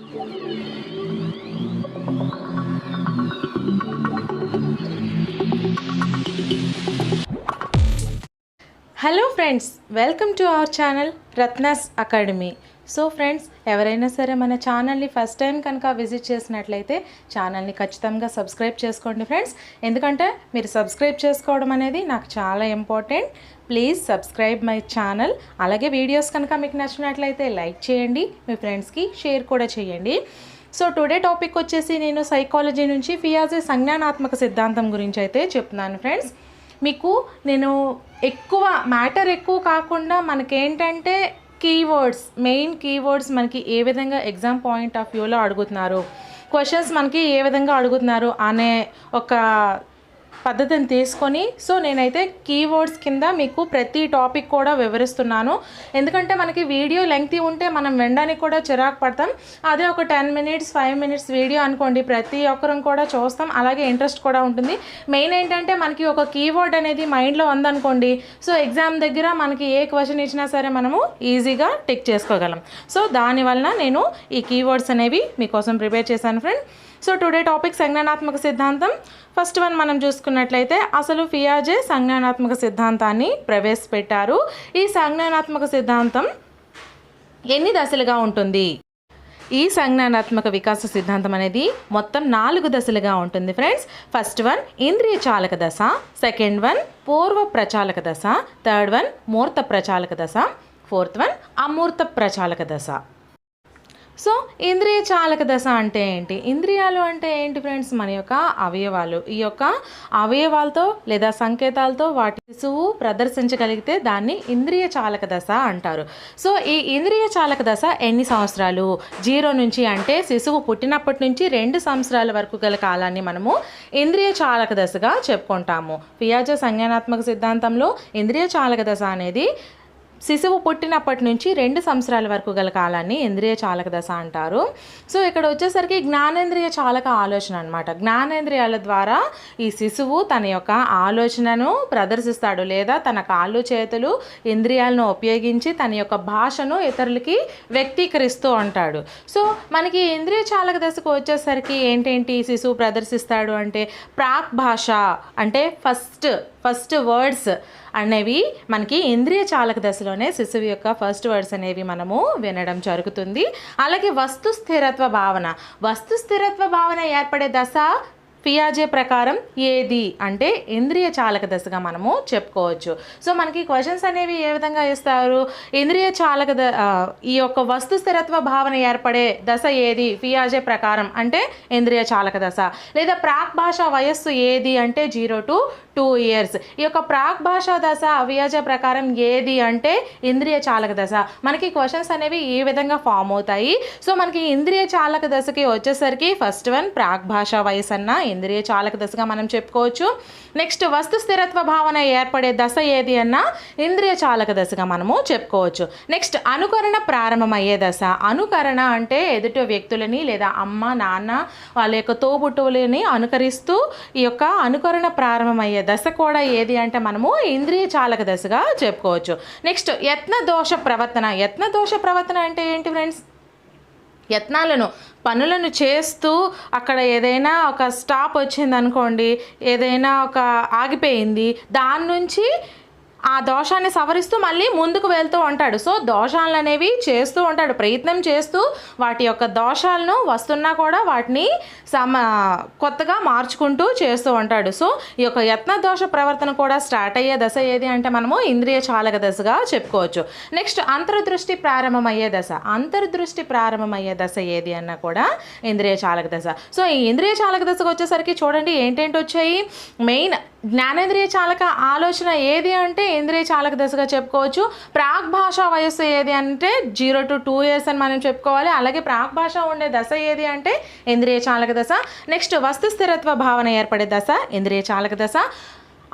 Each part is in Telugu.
Hello friends welcome to our channel Ratnas academy so friends ఎవరైనా సరే మన ఛానల్ని ఫస్ట్ టైం కనుక విజిట్ చేసినట్లయితే ఛానల్ని ఖచ్చితంగా సబ్స్క్రైబ్ చేసుకోండి ఫ్రెండ్స్ ఎందుకంటే మీరు సబ్స్క్రైబ్ చేసుకోవడం అనేది నాకు చాలా important please subscribe my channel. అలాగే వీడియోస్ కనుక మీకు నచ్చినట్లయితే లైక్ చేయండి మీ ఫ్రెండ్స్కి షేర్ కూడా చేయండి. సో టుడే టాపిక్ వచ్చేసి నేను సైకాలజీ నుంచి ఫియాజే సంజ్ఞానాత్మక సిద్ధాంతం గురించి అయితే చెప్తున్నాను ఫ్రెండ్స్. మీకు నేను ఎక్కువ మ్యాటర్ ఎక్కువ కాకుండా మనకేంటంటే కీవర్డ్స్ మెయిన్ కీవర్డ్స్ మనకి ఏ విధంగా ఎగ్జామ్ పాయింట్ ఆఫ్ వ్యూలో అడుగుతున్నారు క్వశ్చన్స్ మనకి ఏ విధంగా అడుగుతున్నారు అనే ఒక పద్ధతిని తీసుకొని సో నేనైతే కీవర్డ్స్ కింద మీకు ప్రతి టాపిక్ కూడా వివరిస్తున్నాను. ఎందుకంటే మనకి వీడియో లెంగ్తీ ఉంటే మనం వినడానికి కూడా చిరాకు పడతాం. అదే ఒక ten minutes five minutes video అనుకోండి ప్రతి ఒక్కరం కూడా చూస్తాం. అలాగే ఇంట్రెస్ట్ కూడా ఉంటుంది. మెయిన్ ఏంటంటే మనకి ఒక కీవర్డ్ అనేది మైండ్లో ఉందనుకోండి సో ఎగ్జామ్ దగ్గర మనకి ఏ క్వశ్చన్ ఇచ్చినా సరే మనము ఈజీగా టిక్ చేసుకోగలం. సో దానివల్ల నేను ఈ కీవర్డ్స్ అనేవి మీకోసం ప్రిపేర్ చేశాను ఫ్రెండ్ సో టుడే టాపిక్ సంజ్ఞానాత్మక సిద్ధాంతం ఫస్ట్ వన్ మనం చూసుకున్నట్లయితే అసలు ఫియాజే సంజ్ఞానాత్మక సిద్ధాంతాన్ని ప్రవేశపెట్టారు ఈ సంజ్ఞానాత్మక సిద్ధాంతం ఎన్ని దశలుగా ఉంటుంది? ఈ సంజ్ఞానాత్మక వికాస సిద్ధాంతం అనేది మొత్తం నాలుగు దశలుగా ఉంటుంది ఫ్రెండ్స్ ఫస్ట్ వన్ ఇంద్రియ చాలక దశ. సెకండ్ వన్ పూర్వ ప్రచాలక దశ. థర్డ్ వన్ మూర్త ప్రచాలక దశ. ఫోర్త్ వన్ అమూర్త ప్రచాలక దశ. సో ఇంద్రియ చాలక దశ అంటే ఏంటి? ఇంద్రియాలు అంటే ఏంటి ఫ్రెండ్స్? మన యొక్క అవయవాలు. ఈ యొక్క అవయవాలతో లేదా సంకేతాలతో వాటి శిశువు ప్రదర్శించగలిగితే దాన్ని ఇంద్రియ చాలక దశ అంటారు. సో ఈ ఇంద్రియ చాలక దశ ఎన్ని సంవత్సరాలు? జీరో నుంచి అంటే శిశువు పుట్టినప్పటి నుంచి రెండు సంవత్సరాల వరకు గల కాలాన్ని మనము ఇంద్రియ చాలక దశగా చెప్పుకుంటాము. పియాజ సంజ్ఞానాత్మక సిద్ధాంతంలో ఇంద్రియ చాలక దశ అనేది శిశువు పుట్టినప్పటి నుంచి రెండు సంవత్సరాల వరకు గల కాలాన్ని ఇంద్రియ చాలక దశ అంటారు. సో ఇక్కడ వచ్చేసరికి జ్ఞానేంద్రియ చాలక ఆలోచన అనమాట జ్ఞానేంద్రియాల ద్వారా ఈ శిశువు తన యొక్క ఆలోచనను ప్రదర్శిస్తాడు లేదా తన కాళ్ళు చేతులు ఇంద్రియాలను ఉపయోగించి తన యొక్క భాషను ఇతరులకి వ్యక్తీకరిస్తూ ఉంటాడు. సో మనకి ఇంద్రియ చాలక దశకు వచ్చేసరికి ఏంటేంటి శిశువు ప్రదర్శిస్తాడు అంటే ప్రాక్ భాష అంటే ఫస్ట్ ఫస్ట్ వర్డ్స్ అనేవి మనకి ఇంద్రియ చాలక దశలోనే శిశువు యొక్క ఫస్ట్ వర్డ్స్ అనేవి మనము వినడం జరుగుతుంది. అలాగే వస్తు స్థిరత్వ భావన. వస్తు స్థిరత్వ భావన ఏర్పడే దశ పియాజే ప్రకారం ఏది అంటే ఇంద్రియ చాలక దశగా మనము చెప్పుకోవచ్చు. సో మనకి క్వశ్చన్స్ అనేవి ఏ విధంగా ఇస్తారు? ఇంద్రియ చాలక ద ఈ యొక్క వస్తు స్థిరత్వ భావన ఏర్పడే దశ ఏది? పియాజే ప్రకారం అంటే ఇంద్రియ చాలక దశ. లేదా ప్రాక్ భాష వయస్సు ఏది అంటే జీరో టు టూ ఇయర్స్. ఈ యొక్క ప్రాక్ భాషా దశ అవ్యాజ ప్రకారం ఏది అంటే ఇంద్రియ చాలక దశ. మనకి క్వశ్చన్స్ అనేవి ఈ విధంగా ఫామ్ అవుతాయి. సో మనకి ఇంద్రియ చాలక దశకి వచ్చేసరికి ఫస్ట్ వన్ ప్రాక్ భాషా వయసు అన్న ఇంద్రియ చాలక దశగా మనం చెప్పుకోవచ్చు. నెక్స్ట్ వస్తు స్థిరత్వ భావన ఏర్పడే దశ ఏది అన్న ఇంద్రియ చాలక దశగా మనము చెప్పుకోవచ్చు. నెక్స్ట్ అనుకరణ ప్రారంభమయ్యే దశ. అనుకరణ అంటే ఎదుటి వ్యక్తులని లేదా అమ్మ నాన్న వాళ్ళ యొక్క తోబుట్టువులని అనుకరిస్తూ ఈ యొక్క అనుకరణ ప్రారంభమయ్యే దశ కూడా ఏది అంటే మనము ఇంద్రియ చాలక దశగా చెప్పుకోవచ్చు. నెక్స్ట్ యత్న దోష ప్రవర్తన. యత్న దోష ప్రవర్తన అంటే ఏంటి ఫ్రెండ్స్ యత్నాలను పనులను చేస్తూ అక్కడ ఏదైనా ఒక స్టాప్ వచ్చింది అనుకోండి ఏదైనా ఒక ఆగిపోయింది దాని నుంచి ఆ దోషాన్ని సవరిస్తూ మళ్ళీ ముందుకు వెళ్తూ ఉంటాడు. సో దోషాలు అనేవి చేస్తూ ఉంటాడు. ప్రయత్నం చేస్తూ వాటి యొక్క దోషాలను వస్తున్నా కూడా వాటిని సమ కొత్తగా మార్చుకుంటూ చేస్తూ ఉంటాడు. సో ఈ యొక్క యత్న దోష ప్రవర్తన కూడా స్టార్ట్ అయ్యే దశ ఏది అంటే మనము ఇంద్రియ చాలక దశగా చెప్పుకోవచ్చు. నెక్స్ట్ అంతర్దృష్టి ప్రారంభమయ్యే దశ. అంతర్దృష్టి ప్రారంభమయ్యే దశ ఏది అన్నా కూడా ఇంద్రియ చాలక దశ. సో ఈ ఇంద్రియ చాలక దశకు వచ్చేసరికి చూడండి ఏంటేంటి వచ్చాయి మెయిన్ జ్ఞానేంద్రియ చాలక ఆలోచన ఏది అంటే ఇంద్రియ చాలక దశగా చెప్పుకోవచ్చు. ప్రాక్ భాష వయస్సు ఏది అంటే జీరో టు టూ ఇయర్స్ అని మనం చెప్పుకోవాలి. అలాగే ప్రాక్ భాష ఉండే దశ ఏది అంటే ఇంద్రియ చాలక దశ. నెక్స్ట్ వస్తు స్థిరత్వ భావన ఏర్పడే దశ ఇంద్రియ చాలక దశ.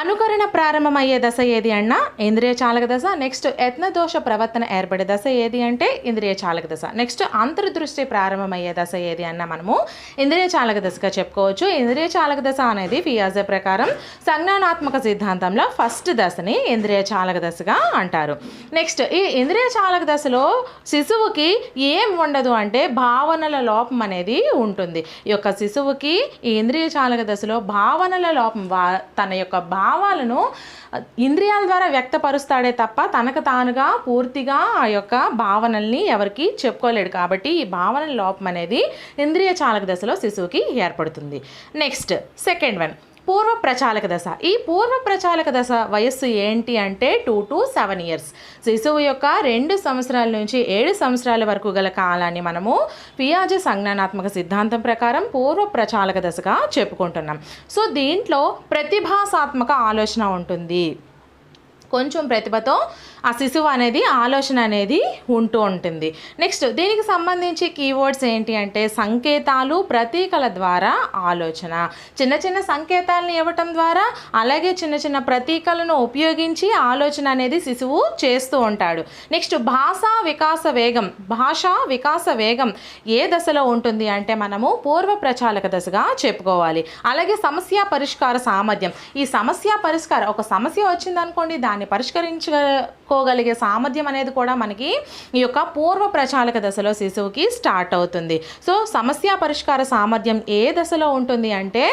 అనుకరణ ప్రారంభమయ్యే దశ ఏది అన్నా ఇంద్రియ చాలక దశ నెక్స్ట్ యత్నదోష ప్రవర్తన ఏర్పడే దశ ఏది అంటే ఇంద్రియ చాలక దశ. నెక్స్ట్ అంతర్దృష్టి ప్రారంభమయ్యే దశ ఏది అన్నా మనము ఇంద్రియ చాలక దశగా చెప్పుకోవచ్చు. ఇంద్రియ చాలక దశ అనేది ఫియాజే ప్రకారం సంజ్ఞానాత్మక సిద్ధాంతంలో ఫస్ట్ దశని ఇంద్రియ చాలక దశగా అంటారు. నెక్స్ట్ ఈ ఇంద్రియ చాలక దశలో శిశువుకి ఏం ఉండదు అంటే భావనల లోపం అనేది ఉంటుంది. ఈ యొక్క శిశువుకి ఈ ఇంద్రియ చాలక దశలో భావనల లోపం వా తన యొక్క భావాలను ఇంద్రియాల ద్వారా వ్యక్తపరుస్తాడే తప్ప తనకు తానుగా పూర్తిగా ఆ యొక్క భావనల్ని ఎవరికి చెప్పుకోలేడు కాబట్టి ఈ భావనల లోపం అనేది ఇంద్రియ చాలక దశలో శిశువుకి ఏర్పడుతుంది. నెక్స్ట్ సెకండ్ వన్ పూర్వ ప్రచాలక దశ. ఈ పూర్వ ప్రచాలక దశ వయస్సు ఏంటి అంటే టూ టు సెవెన్ ఇయర్స్. శిశువు యొక్క రెండు సంవత్సరాల నుంచి ఏడు సంవత్సరాల వరకు గల కాలాన్ని మనము పియాజే సంజ్ఞానాత్మక సిద్ధాంతం ప్రకారం పూర్వ ప్రచాలక దశగా చెప్పుకుంటున్నాం. సో దీంట్లో ప్రతిభాసాత్మక ఆలోచన ఉంటుంది. కొంచెం ప్రతిభతో ఆ శిశువు అనేది ఆలోచన అనేది ఉంటూ ఉంటుంది. నెక్స్ట్ దీనికి సంబంధించి కీవర్డ్స్ ఏంటి అంటే సంకేతాలు ప్రతీకల ద్వారా ఆలోచన. చిన్న చిన్న సంకేతాలను ఇవ్వటం ద్వారా అలాగే చిన్న చిన్న ప్రతీకలను ఉపయోగించి ఆలోచన అనేది శిశువు చేస్తూ ఉంటాడు. నెక్స్ట్ భాషా వికాస వేగం. భాషా వికాస వేగం ఏ దశలో ఉంటుంది అంటే మనము పూర్వ ప్రచాలక దశగా చెప్పుకోవాలి. అలాగే సమస్య పరిష్కార సామర్థ్యం. ఈ సమస్య పరిష్కారం ఒక సమస్య వచ్చిందనుకోండి దాన్ని పరిష్కరించుకోగలిగే సామర్థ్యం అనేది కూడా మనకి ఈ యొక్క పూర్వ ప్రచాలక దశలో శిశువుకి స్టార్ట్ అవుతుంది. సో సమస్య పరిష్కార సామర్థ్యం ఏ దశలో ఉంటుంది అంటే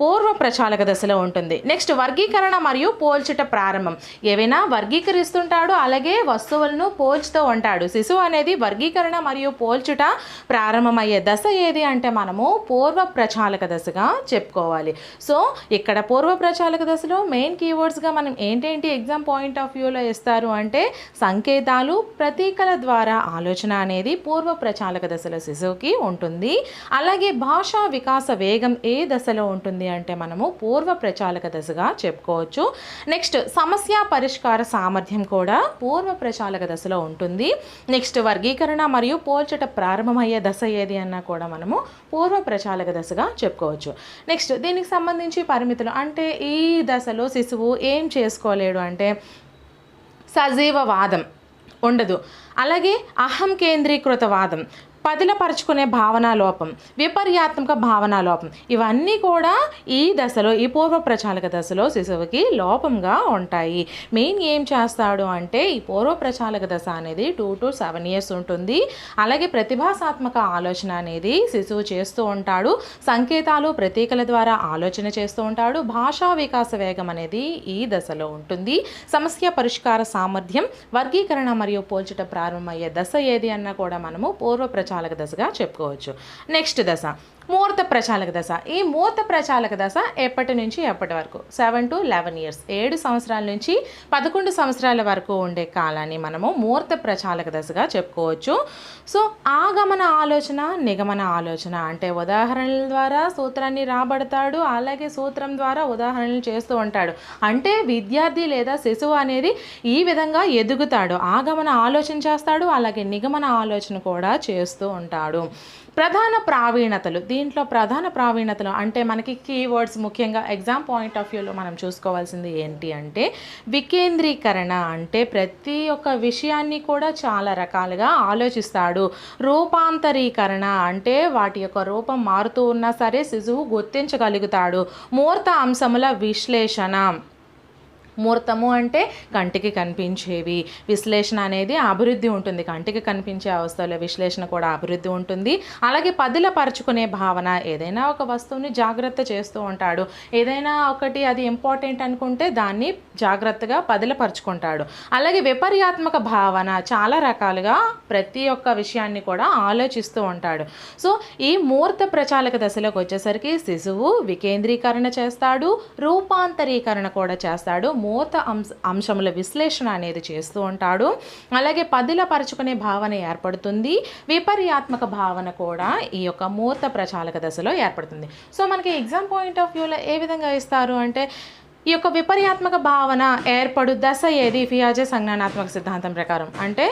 పూర్వ ప్రచాలక దశలో ఉంటుంది. నెక్స్ట్ వర్గీకరణ మరియు పోల్చుట ప్రారంభం. ఏవైనా వర్గీకరిస్తుంటాడు అలాగే వస్తువులను పోల్చుతూ ఉంటాడు. శిశువు అనేది వర్గీకరణ మరియు పోల్చుట ప్రారంభమయ్యే దశ ఏది అంటే మనము పూర్వ ప్రచాలక దశగా చెప్పుకోవాలి. సో ఇక్కడ పూర్వ ప్రచాలక దశలో మెయిన్ కీవర్డ్స్గా మనం ఏంటేంటి ఎగ్జామ్ పాయింట్ ఆఫ్ వ్యూలో ఇస్తారు అంటే సంకేతాలు ప్రతీకల ద్వారా ఆలోచన అనేది పూర్వ ప్రచాలక దశలో శిశువుకి ఉంటుంది. అలాగే భాషా వికాస వేగం ఏ దశలో ఉంటుంది? అంటే మనము పూర్వ ప్రచాలక దశగా చెప్పుకోవచ్చు. నెక్స్ట్ సమస్య పరిష్కార సామర్థ్యం కూడా పూర్వ ప్రచాలక దశలో ఉంటుంది. నెక్స్ట్ వర్గీకరణ మరియు పోల్చట ప్రారంభమయ్యే దశ ఏది అన్నా కూడా మనము పూర్వ ప్రచాలక దశగా చెప్పుకోవచ్చు. నెక్స్ట్ దీనికి సంబంధించి పరిమితులు అంటే ఈ దశలో శిశువు ఏం చేసుకోలేడు అంటే సజీవ వాదం ఉండదు. అలాగే అహం కేంద్రీకృత వాదం. పదిలపరుచుకునే భావనా లోపం విపర్యాత్మక భావనా లోపం. ఇవన్నీ కూడా ఈ దశలో ఈ పూర్వ ప్రచాలక దశలో శిశువుకి లోపంగా ఉంటాయి. మెయిన్ ఏం చేస్తాడు అంటే ఈ పూర్వ ప్రచాలక దశ అనేది టూ టు సెవెన్ ఇయర్స్ ఉంటుంది. అలాగే ప్రతిభాసాత్మక ఆలోచన అనేది శిశువు చేస్తూ ఉంటాడు. సంకేతాలు ప్రతీకల ద్వారా ఆలోచన చేస్తూ ఉంటాడు. భాషా వికాస వేగం అనేది ఈ దశలో ఉంటుంది. సమస్య పరిష్కార సామర్థ్యం వర్గీకరణ మరియు పోల్చట ప్రారంభమయ్యే దశ ఏది అన్నా కూడా మనము పూర్వ ప్రచాలక దశగా చెప్పుకోవచ్చు. నెక్స్ట్ దశ. మూర్త ప్రచాలక దశ. ఈ మూర్త ప్రచాలక దశ ఎప్పటి నుంచి ఎప్పటి వరకు? సెవెన్ టు లెవెన్ ఇయర్స్ ఏడు సంవత్సరాల నుంచి పదకొండు సంవత్సరాల వరకు ఉండే కాలాన్ని మనము మూర్త ప్రచాలక దశగా చెప్పుకోవచ్చు. సో ఆగమన ఆలోచన నిగమన ఆలోచన అంటే ఉదాహరణల ద్వారా సూత్రాన్ని రాబడతాడు అలాగే సూత్రం ద్వారా ఉదాహరణలు చేస్తూ ఉంటాడు. అంటే విద్యార్థి లేదా శిశువు అనేది ఈ విధంగా ఎదుగుతాడు. ఆగమన ఆలోచన చేస్తాడు అలాగే నిగమన ఆలోచన కూడా చేస్తూ ఉంటాడు. ప్రధాన ప్రావీణతలు. దీంట్లో ప్రధాన ప్రావీణ్యతలు అంటే మనకి కీవర్డ్స్ ముఖ్యంగా ఎగ్జామ్ పాయింట్ ఆఫ్ వ్యూలో మనం చూసుకోవాల్సింది ఏంటి అంటే వికేంద్రీకరణ అంటే ప్రతి ఒక్క విషయాన్ని కూడా చాలా రకాలుగా ఆలోచిస్తాడు. రూపాంతరీకరణ అంటే వాటి యొక్క రూపం మారుతూ ఉన్నా సరే శిశువు గుర్తించగలుగుతాడు. మూర్త అంశముల విశ్లేషణ. ముహూర్తము అంటే కంటికి కనిపించేవి. విశ్లేషణ అనేది అభివృద్ధి ఉంటుంది. కంటికి కనిపించే అవస్థలో విశ్లేషణ కూడా అభివృద్ధి ఉంటుంది. అలాగే పదిలపరుచుకునే భావన ఏదైనా ఒక వస్తువుని జాగ్రత్త చేస్తూ ఉంటాడు. ఏదైనా ఒకటి అది ఇంపార్టెంట్ అనుకుంటే దాన్ని జాగ్రత్తగా పదిలపరుచుకుంటాడు అలాగే విపర్యాత్మక భావన చాలా రకాలుగా ప్రతి ఒక్క విషయాన్ని కూడా ఆలోచిస్తూ ఉంటాడు. సో ఈ ముహూర్త ప్రచాలక దశలోకి వచ్చేసరికి శిశువు వికేంద్రీకరణ చేస్తాడు. రూపాంతరీకరణ కూడా చేస్తాడు. మూత అంశ అంశముల విశ్లేషణ అనేది చేస్తూ ఉంటాడు. అలాగే పదిలపరుచుకునే భావన ఏర్పడుతుంది. విపర్యాత్మక భావన కూడా ఈ యొక్క మూత ప్రచాలక దశలో ఏర్పడుతుంది. సో మనకి ఎగ్జామ్ పాయింట్ ఆఫ్ వ్యూలో ఏ విధంగా ఇస్తారు అంటే ఈ యొక్క విపర్యాత్మక భావన ఏర్పడు దశ ఏది? ఫియాజే సంజ్ఞానాత్మక సిద్ధాంతం ప్రకారం. అంటే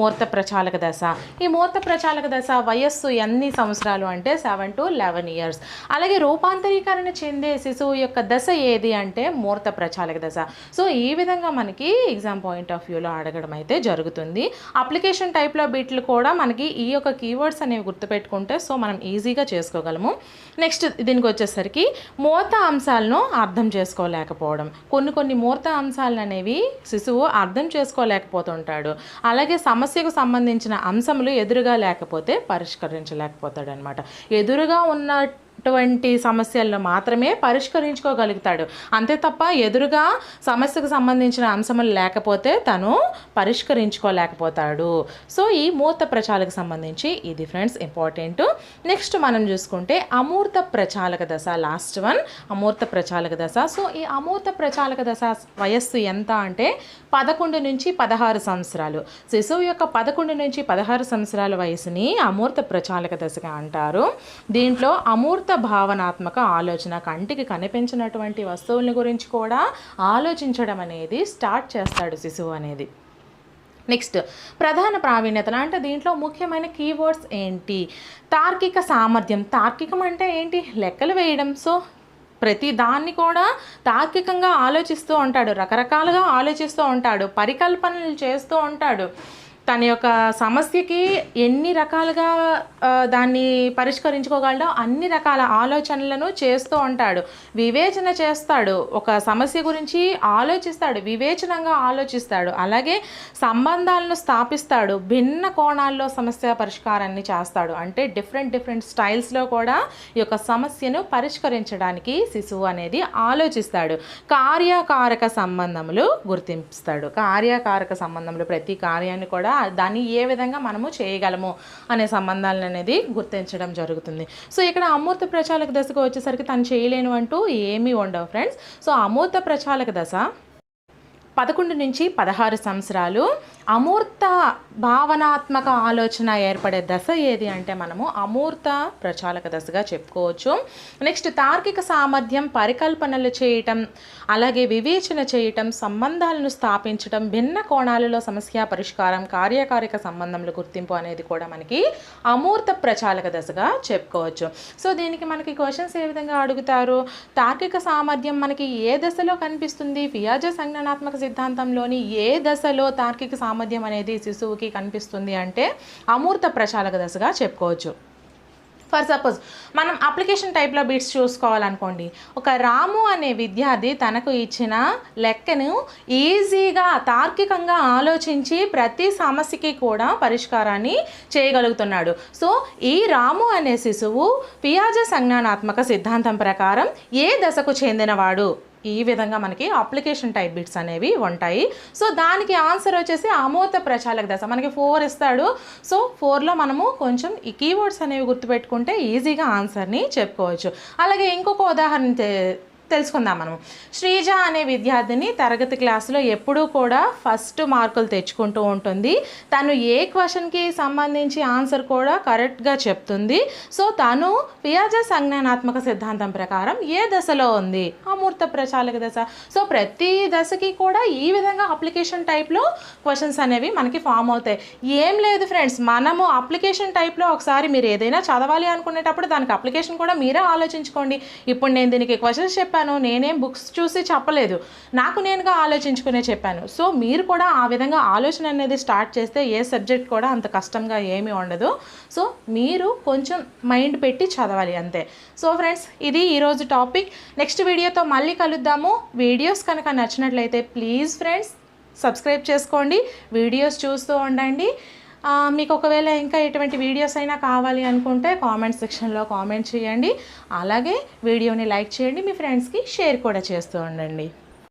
మూర్త ప్రచాలక దశ. ఈ మూర్త ప్రచాలక దశ వయస్సు ఎన్ని సంవత్సరాలు అంటే సెవెన్ టు లెవెన్ ఇయర్స్ అలాగే రూపాంతరీకరణ చెందే శిశువు యొక్క దశ ఏది అంటే మూర్త ప్రచాలక దశ. సో ఈ విధంగా మనకి ఎగ్జామ్ పాయింట్ ఆఫ్ వ్యూలో అడగడం అయితే జరుగుతుంది. అప్లికేషన్ టైప్లో బిట్లు కూడా మనకి ఈ యొక్క కీవర్డ్స్ అనేవి గుర్తుపెట్టుకుంటే సో మనం ఈజీగా చేసుకోగలము. నెక్స్ట్ దీనికి వచ్చేసరికి మూర్త అంశాలను అర్థం చేసుకోలేకపోవడం. కొన్ని కొన్ని మూర్త అంశాలను అనేవి శిశువు అర్థం చేసుకోలేకపోతుంటాడు. అలాగే సమస్యకు సంబంధించిన అంశములు ఎదురుగా లేకపోతే పరిష్కరించలేకపోతాడు అనమాట ఎదురుగా అటువంటి సమస్యలను మాత్రమే పరిష్కరించుకోగలుగుతాడు. అంతే తప్ప ఎదురుగా సమస్యకు సంబంధించిన అంశములు లేకపోతే తను పరిష్కరించుకోలేకపోతాడు. సో ఈ మూర్త ప్రచాలకు సంబంధించి ఇది ఫ్రెండ్స్ ఇంపార్టెంట్. నెక్స్ట్ మనం చూసుకుంటే అమూర్త ప్రచాలక దశ లాస్ట్ వన్ అమూర్త ప్రచాలక దశ. సో ఈ అమూర్త ప్రచాలక దశ వయస్సు ఎంత అంటే పదకొండు నుంచి పదహారు సంవత్సరాలు. శిశువు యొక్క పదకొండు నుంచి పదహారు సంవత్సరాల వయసుని అమూర్త ప్రచాలక దశగా అంటారు. దీంట్లో అమూర్త భావనాత్మక ఆలోచన కంటికి కనిపించినటువంటి వస్తువుల గురించి కూడా ఆలోచించడం అనేది స్టార్ట్ చేస్తాడు శిశువు అనేది. నెక్స్ట్ ప్రధాన ప్రావీణ్యతలు అంటే దీంట్లో ముఖ్యమైన కీవర్డ్స్ ఏంటి? తార్కిక సామర్థ్యం. తార్కికం అంటే ఏంటి? లెక్కలు వేయడం. సో ప్రతి దాన్ని కూడా తార్కికంగా ఆలోచిస్తూ ఉంటాడు. రకరకాలుగా ఆలోచిస్తూ ఉంటాడు. పరికల్పనలు చేస్తూ ఉంటాడు. తన యొక్క సమస్యకి ఎన్ని రకాలుగా దాన్ని పరిష్కరించుకోగలడో అన్ని రకాల ఆలోచనలను చేస్తూ ఉంటాడు. వివేచన చేస్తాడు. ఒక సమస్య గురించి ఆలోచిస్తాడు. వివేచనంగా ఆలోచిస్తాడు. అలాగే సంబంధాలను స్థాపిస్తాడు. భిన్న కోణాల్లో సమస్య పరిష్కారాన్ని చేస్తాడు. అంటే డిఫరెంట్ డిఫరెంట్ స్టైల్స్లో కూడా ఈ యొక్క సమస్యను పరిష్కరించడానికి శిశువు అనేది ఆలోచిస్తాడు. కార్యకారక సంబంధములు గుర్తిస్తాడు. కార్యకారక సంబంధములు ప్రతి కార్యాన్ని కూడా దాన్ని ఏ విధంగా మనము చేయగలము అనే సంబంధాలను అనేది గుర్తించడం జరుగుతుంది. సో ఇక్కడ అమూర్త ప్రచాలక దశకు వచ్చేసరికి తను చేయలేను అంటూ ఏమీ ఉండవు ఫ్రెండ్స్. సో అమూర్త ప్రచాలక దశ పదకొండు నుంచి పదహారు సంవత్సరాలు అమూర్త భావనాత్మక ఆలోచన ఏర్పడే దశ ఏది అంటే మనము అమూర్త ప్రచాలక దశగా చెప్పుకోవచ్చు. నెక్స్ట్ తార్కిక సామర్థ్యం పరికల్పనలు చేయటం అలాగే వివేచన చేయటం సంబంధాలను స్థాపించటం భిన్న కోణాలలో సమస్య పరిష్కారం కార్యకారిక సంబంధముల గుర్తింపు అనేది కూడా మనకి అమూర్త ప్రచాలక దశగా చెప్పుకోవచ్చు. సో దీనికి మనకి క్వశ్చన్స్ ఏ విధంగా అడుగుతారు? తార్కిక సామర్థ్యం మనకి ఏ దశలో కనిపిస్తుంది? ఫియాజ సంజ్ఞానాత్మక సిద్ధాంతంలోని ఏ దశలో తార్కిక సామర్థ్యం అనేది శిశువుకి కనిపిస్తుంది అంటే అమూర్త ప్రచాలక దశగా చెప్పుకోవచ్చు. ఫర్ సపోజ్ మనం అప్లికేషన్ టైప్లో బిట్స్ చూసుకోవాలనుకోండి. ఒక రాము అనే విద్యార్థి తనకు ఇచ్చిన లెక్కను ఈజీగా తార్కికంగా ఆలోచించి ప్రతి సమస్యకి కూడా పరిష్కారాన్ని చేయగలుగుతున్నాడు. సో ఈ రాము అనే శిశువు పియాజ సంజ్ఞానాత్మక సిద్ధాంతం ప్రకారం ఏ దశకు చెందినవాడు? ఈ విధంగా మనకి అప్లికేషన్ టైప్ బిట్స్ అనేవి ఉంటాయి. సో దానికి ఆన్సర్ వచ్చేసి అమూర్త ప్రచాలక దశ. మనకి ఫోర్ ఇస్తాడు. సో ఫోర్లో మనము కొంచెం ఈ కీవర్డ్స్ అనేవి గుర్తుపెట్టుకుంటే ఈజీగా ఆన్సర్ని చెప్పుకోవచ్చు. అలాగే ఇంకొక ఉదాహరణ తెలుసుకుందాం మనం శ్రీజ అనే విద్యార్థిని తరగతి క్లాసులో ఎప్పుడూ కూడా ఫస్ట్ మార్కులు తెచ్చుకుంటూ ఉంటుంది. తను ఏ క్వశ్చన్కి సంబంధించి ఆన్సర్ కూడా కరెక్ట్గా చెప్తుంది. సో తను పియాజ సంజ్ఞానాత్మక సిద్ధాంతం ప్రకారం ఏ దశలో ఉంది? అమూర్త ప్రచాలక దశ. సో ప్రతి దశకి కూడా ఈ విధంగా అప్లికేషన్ టైప్లో క్వశ్చన్స్ అనేవి మనకి ఫామ్ అవుతాయి. ఏం లేదు ఫ్రెండ్స్ మనము అప్లికేషన్ టైప్లో ఒకసారి మీరు ఏదైనా చదవాలి అనుకునేటప్పుడు దానికి అప్లికేషన్ కూడా మీరే ఆలోచించుకోండి. ఇప్పుడు నేను దీనికి క్వశ్చన్స్ చెప్పాను నేనేం బుక్స్ చూసి చెప్పలేదు. నాకు నేనుగా ఆలోచించుకునే చెప్పాను. సో మీరు కూడా ఆ విధంగా ఆలోచన అనేది స్టార్ట్ చేస్తే ఏ సబ్జెక్ట్ కూడా అంత కష్టంగా ఏమీ ఉండదు. సో మీరు కొంచెం మైండ్ పెట్టి చదవాలి అంతే. సో ఫ్రెండ్స్ ఇది ఈరోజు టాపిక్. నెక్స్ట్ వీడియోతో మళ్ళీ కలుద్దాము. వీడియోస్ కనుక నచ్చినట్లయితే ప్లీజ్ ఫ్రెండ్స్ సబ్స్క్రైబ్ చేసుకోండి. వీడియోస్ చూస్తూ ఉండండి. మీకు ఒకవేళ ఇంకా ఎటువంటి వీడియోస్ అయినా కావాలి అనుకుంటే కామెంట్ సెక్షన్లో కామెంట్ చేయండి. అలాగే వీడియోని లైక్ చేయండి. మీ ఫ్రెండ్స్కి షేర్ కూడా చేస్తూ ఉండండి.